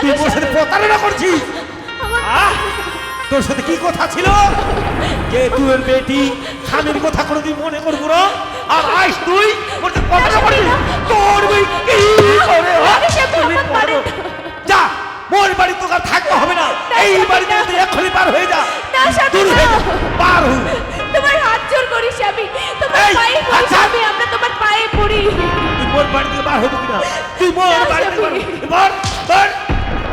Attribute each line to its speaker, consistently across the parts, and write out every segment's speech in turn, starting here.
Speaker 1: তুই মোর সাথে প্রতারণা করছিস! তোর সাথে কি কথা ছিল? যে তুই ওর বেটি স্বামীর কথা তুই মনে করব না? আর আইস তুই ওর সাথে প্রতারণা করবি? তোর বই কি করে? হয়? তুমি করো। যা মোর বাড়ি তোকে আর থাকতে হবে না। এই বাড়িতে তুই এক্ষুনি পার হয়ে যা।
Speaker 2: না,
Speaker 1: দূর হয়ে
Speaker 2: না।
Speaker 1: যা। পার হয়ে
Speaker 2: তোমার হাত জোর করি স্বামী তোমার পায়ে পড়ি
Speaker 1: আচ্ছা।
Speaker 2: স্বামী আমরা তোমার পায়ে পড়ি।
Speaker 1: তুই মোর বাড়ি থেকে বার হবি কিনা? তুই মোর
Speaker 2: না,
Speaker 1: বাড়ি থেকে বার বার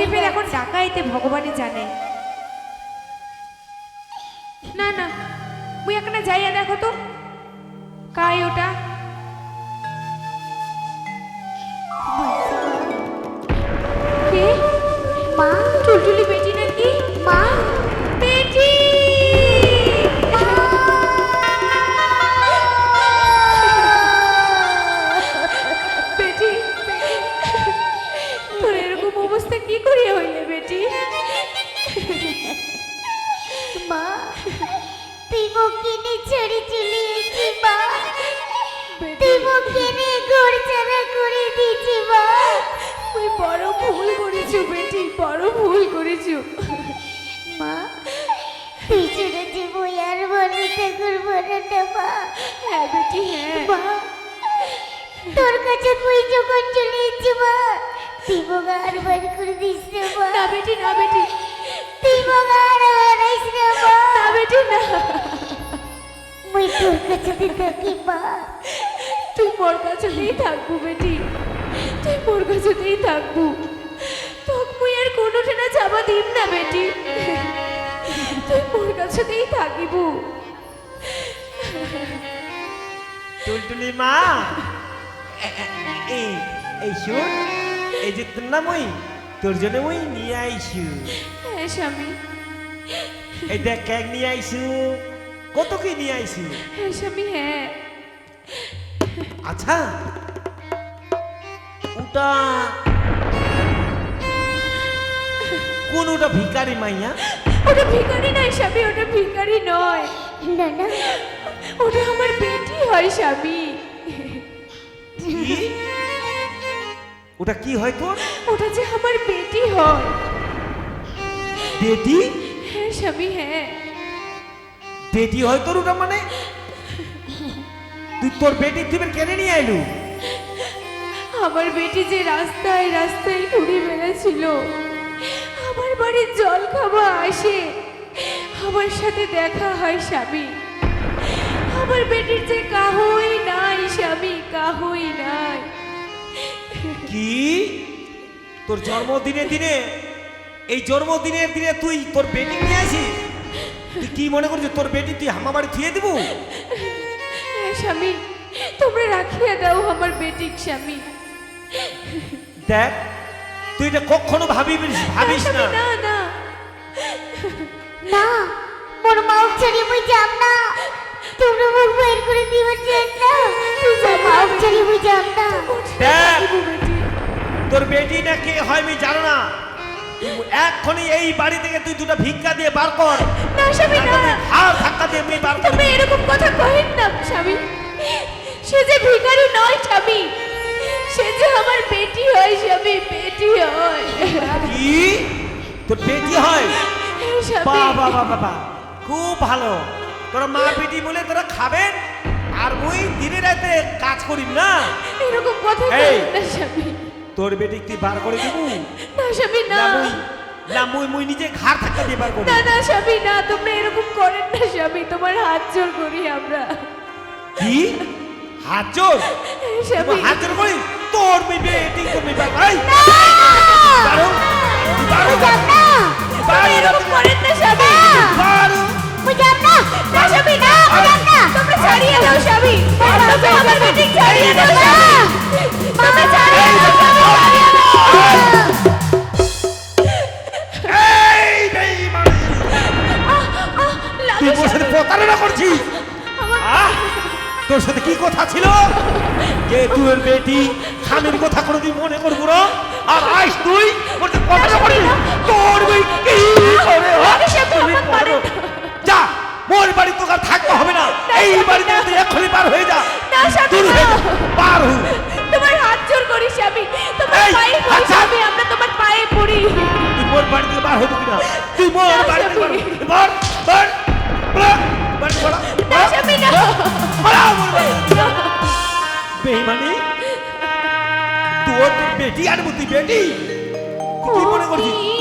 Speaker 3: কে
Speaker 2: এখন এখন ডাকাইতে ভগবানই জানে। না না, মুই এখানে যাইয়া দেখো তো। কাই ওটা?
Speaker 3: মা
Speaker 2: টুলটুলি বড় ভুল করেছ বেটি বড় ভুল করেছ।
Speaker 3: মা ছেড়েছি বই আর বলতে করব না মা।
Speaker 2: হ্যাঁ বেটি হ্যাঁ।
Speaker 3: মা তোর কাছে তুই যখন চলে এসেছি মা তুই বোগা আর বার করে দিস না মা।
Speaker 2: না বেটি না বেটি।
Speaker 3: তুই বোগা আর হারাইস না মা।
Speaker 2: না বেটি না।
Speaker 3: মুই তোর কাছে থাকি মা।
Speaker 2: তুই মোর কাছেতেই থাকব বেটি। তুই মোর কাছেতেই থাকব। তোকে মুই আর কোনো ঠেনা চাপা দিম না বেটি। তুই মোর কাছেতেই থাকিব।
Speaker 1: টুলটুলি মা এই এই শুন এই যে তোর নাম ওই তোর জন্য ওই নিয়ে আইসু।
Speaker 2: হ্যাঁ স্বামী।
Speaker 1: এই দেখ কেক নিয়ে আইসু কত কি নিয়ে আইসু?
Speaker 2: হ্যাঁ স্বামী হ্যাঁ।
Speaker 1: আচ্ছা ওটা কোন ওটা ভিকারি মাইয়া?
Speaker 2: ওটা ভিখারি নয় স্বামী ওটা ভিখারি নয়।
Speaker 3: না না।
Speaker 2: ওটা আমার বেটি হয় স্বামী।
Speaker 1: ওটা কি হয় তোর?
Speaker 2: ওটা যে আমার বেটি হয়।
Speaker 1: বেটি?
Speaker 2: হ্যাঁ স্বামী হ্যাঁ।
Speaker 1: বেটি হয় তোর ওটা মানে? তুই তোর বেটি তুই কেনে নিয়ে আইলু?
Speaker 2: আমার বেটি যে রাস্তায় রাস্তায় ঘুরে বেড়াচ্ছিল আমার বাড়ির জল খাওয়া আসে। আমার সাথে দেখা হয় স্বামী। আমার বেটির যে কাহই নাই স্বামী কাহই নাই।
Speaker 1: কি? তোর জন্মদিনে দিনে এই জন্মদিনের দিনে তুই তোর বেটি নিয়ে আসিস? তুই কি মনে করছিস তোর বেটি তুই আমার বাড়ি থুয়ে দিব?
Speaker 2: স্বামী তোমরা রাখিয়া দাও আমার বেটির স্বামী।
Speaker 1: দেখ তুই এটা কখনো ভাবিস ভাবিস না।
Speaker 2: না না।
Speaker 3: না মোর মাও ছাড়ি মুই যাব না। তোমরা মুখ বের করে চান না? তুই যা মাও ছাড়ি মুই যাব না।
Speaker 1: দেখ তোর বেটি না কে হয় আমি জানো না। এক্ষুনি এই বাড়ি থেকে তুই দুটো ভিক্ষা দিয়ে বার কর।
Speaker 2: না স্বামী না।
Speaker 1: আর ধাক্কা দিয়ে আমি বার কর
Speaker 2: তুমি এরকম কথা কহেন না স্বামী। সে যে ভিখারি নয় স্বামী। সে যে আমার বেটি হয় স্বামী বেটি হয়।
Speaker 1: কি? তোর বেটি হয়? বাবা বাবা বাবা খুব ভালো। তোরা মা বেটি বলে তোরা খাবেন আর ওই দিনে রাতে কাজ করিম না?
Speaker 2: এরকম কথা
Speaker 1: এই। তোর বেটি তুই বার করে দিব?
Speaker 2: না স্বামী না।
Speaker 1: না মুই মুই নিজে ঘাড় ধাক্কা দিয়ে বার করি।
Speaker 2: না না স্বামী না তোমরা এরকম করেন না স্বামী তোমার হাত জোর করি আমরা।
Speaker 1: কি? হাত জোর? হাত জোর করি তোর মেয়ে বেটি তোর মেয়ে বার এই
Speaker 2: কথা ছিল যে তুই বেটি স্বামীর কথা কোনোদিন মনে করব না। আর আইস তুই করে যা মোর বাড়ি আর থাকতে হবে না। এই বাড়িতে তুই এক্ষুনি পার হয়ে যা দূর হয়ে
Speaker 1: তোমার হাত জোর করি স্বামী। তোমার পায়ে আমরা তোমার পায়ে পড়ি।
Speaker 2: তুই মোর বাড়ি পার হবি না তুই মোর বাড়ি থেকে বেইমানি? হ্যাঁ। তোর বেটি আর মতি বেটি? তুই মনে করছিস?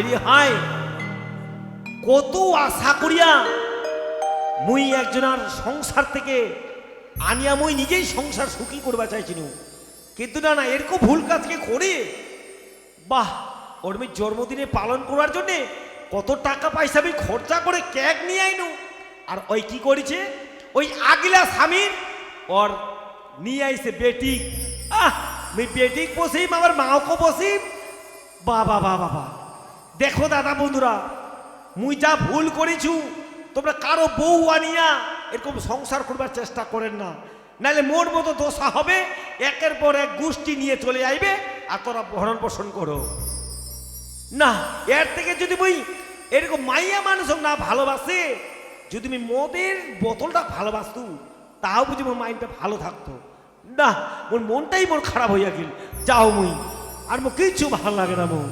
Speaker 1: হাই রে হাই কত আশা করিয়া মুই একজনার সংসার থেকে আনিয়া মুই নিজেই সংসার সুখী করবা চাইছিনু। কিন্তু না না, এরকম ভুল কাজকে করে? বাহ ওর জন্মদিনে পালন করার জন্যে কত টাকা পয়সা আমি খরচা করে কেক নিয়ে আইনু। আর ওই কি করেছে? ওই আগিলা স্বামীর ওর নিয়ে আইছে বেটি আহ আমি বেটি বসিম, আমার মাওকে বসিম। বাবা বাবা বাবা দেখো দাদা বন্ধুরা, মুই যা ভুল করেছু, তোমরা কারও বউ আনিয়া এরকম সংসার করবার চেষ্টা করেন না। নাহলে মোর মতো দোষা হবে, একের পর এক গোষ্ঠী নিয়ে চলে আইবে আর তোরা ভরণ পোষণ করো। না, এর থেকে যদি মুই এরকম মাইয়া মানুষ না ভালোবাসে, যদি আমি মদের বোতলটা ভালোবাসতু, তাও বুঝি মোর মাইন্ডটা ভালো থাকতো। না, মোর মনটাই মোর খারাপ হইয়া গেল। যাও মুই, আর মো কিছু ভালো লাগে না মোর।